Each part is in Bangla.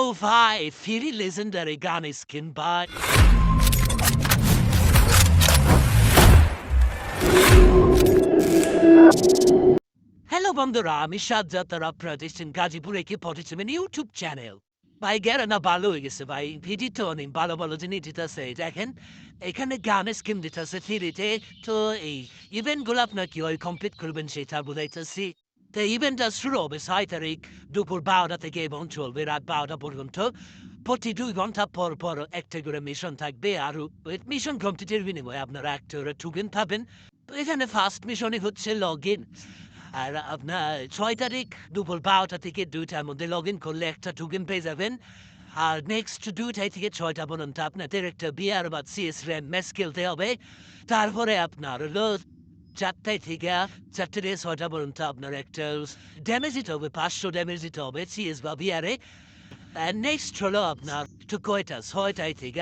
ও ভাই, ফিরি লেজেন্ডারি গান স্কিন বাই। হ্যালো বন্ধুরা, আমি সাজ্জাদ, তারা প্রতিষ্ঠান গাজীপুরে কি পরিচালন ইউটিউব চ্যানেল। ভাই, গেরা না ভালো হয়ে গেছে ভাই ভিডি তো অনেক ভালো ভালো জিনিস দিতেছে, দেখেন, এখানে গানের স্কিম দিতেছে, ফ্রিতে। তো এই ইভেন্টগুলো আপনার কি হয় কমপ্লিট করবেন সেটা বুঝাইতেছি। তো ইভেন্টটা শুরু হবে ছয় তারিখ দুপুর বারোটা থেকে এবং চলবে রাত বারোটা পর্যন্ত প্রতি দুই ঘণ্টা পর পর একটা করে মিশন থাকবে আর মিশন কমপ্লিটের বিনিময়ে আপনারা একটা করে টুকেন পাবেন তো এখানে ফার্স্ট মিশনই হচ্ছে লগ ইন আর আপনার ছয় তারিখ দুপুর বারোটা থেকে দুইটার মধ্যে লগ ইন করলে একটা টোকেন পেয়ে যাবেন আর নেক্সট দুইটাই থেকে ছয়টা পর্যন্ত আপনাদের একটা বিয়ার বা সিএস র্যাম ম্যাচ খেলতে হবে তারপরে আপনার চারটায় থেকে চারটে থেকে ছয়টা পর্যন্ত আপনার একটা ড্যামেজ দিতে হবে, পাঁচশো ড্যামেজ দিতে হবে সিএস বা বিয়ারে নেক্সট হলো আপনার একটু কয়টা? ছয়টায় থেকে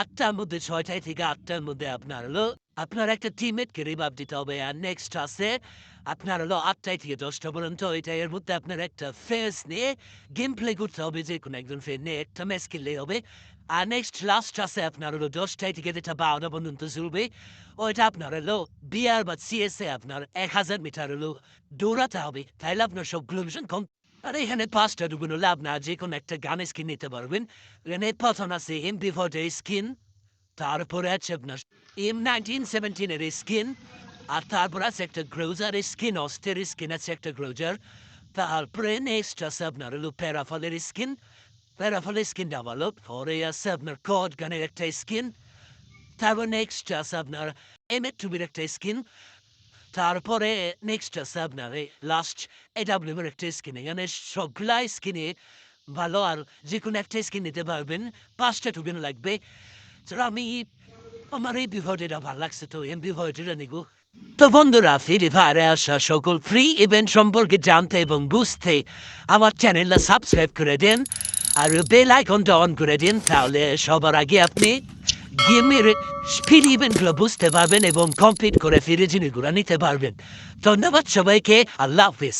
আটটার মধ্যে, ছয়টায় থেকে আটটার মধ্যে আপনার হলো আপনার একটা টিমমেটকে রিভাব দিতে হবে আর নেক্সট আছে আপনার হলো আটটায় থেকে দশটা পর্যন্ত এটা এর মধ্যে আপনার একটা ফেস নিয়ে গেম প্লে করতে হবে, যে কোনো একজন ফেস নিয়ে একটা ম্যাচ খেললে হবে। আর নেক্সট লাস্ট আছে আপনার হলো দশটায় থেকে যেটা বারোটা পর্যন্ত চলবে ওইটা আপনার হলো বিআর বা সিএসএ আপনার এক হাজার মিটার হলো দৌড়াতে হবে। তাইলে আপনার সবগুলো মিশন কম। আর এখানে পাঁচটা দুগুলো লাভ না, যে কোনো একটা গান স্কিন নিতে পারবেন। এখানে প্রথম আছে এম বিফোর্ডের স্কিন তারপরে আছে আপনার এম নাইনটিন সেভেন্টিনের স্কিন আর তারপর আছে একটা গ্রোজার স্কিন অস্টের স্কিন আছে একটা গ্রোজার তারপরে নেক্সট আছে আপনার হলো প্যারাফলের স্কিন প্যারাফলের স্কিন ডেভেলপ পরে আছে আপনার কড গানের একটা স্কিন তারপর নেক্সট আছে আপনার এম এ টুবির একটা স্কিন তারপরে নেক্সট আছে আপনার লাস্ট এডাব্লিউ এর একটা স্কিন এখানে সবগুলা স্কিনে ভালো, আর যে কোনো একটা স্কিন নিতে পারবেন। পাঁচটা টুবিন লাগবে। তো আমি আমার এই বিভাগটা ভালো লাগছে তো, এই বিভাগটা নিব তো বন্ধুরা, ফিরে ফায়ারে আসা সকল ফ্রি ইভেন্ট সম্পর্কে জানতে এবং বুঝতে আমার চ্যানেলটা সাবস্ক্রাইব করে দিন আর বেল আইকনটা অন করে দিন, তাহলে সবার আগে আপনি গেমের স্পিড ইভেন্টগুলো বুঝতে পারবেন এবং কমপ্লিট করে ফিরে জিনিসগুলো নিতে পারবেন। ধন্যবাদ সবাইকে, আল্লাহ হাফিজ।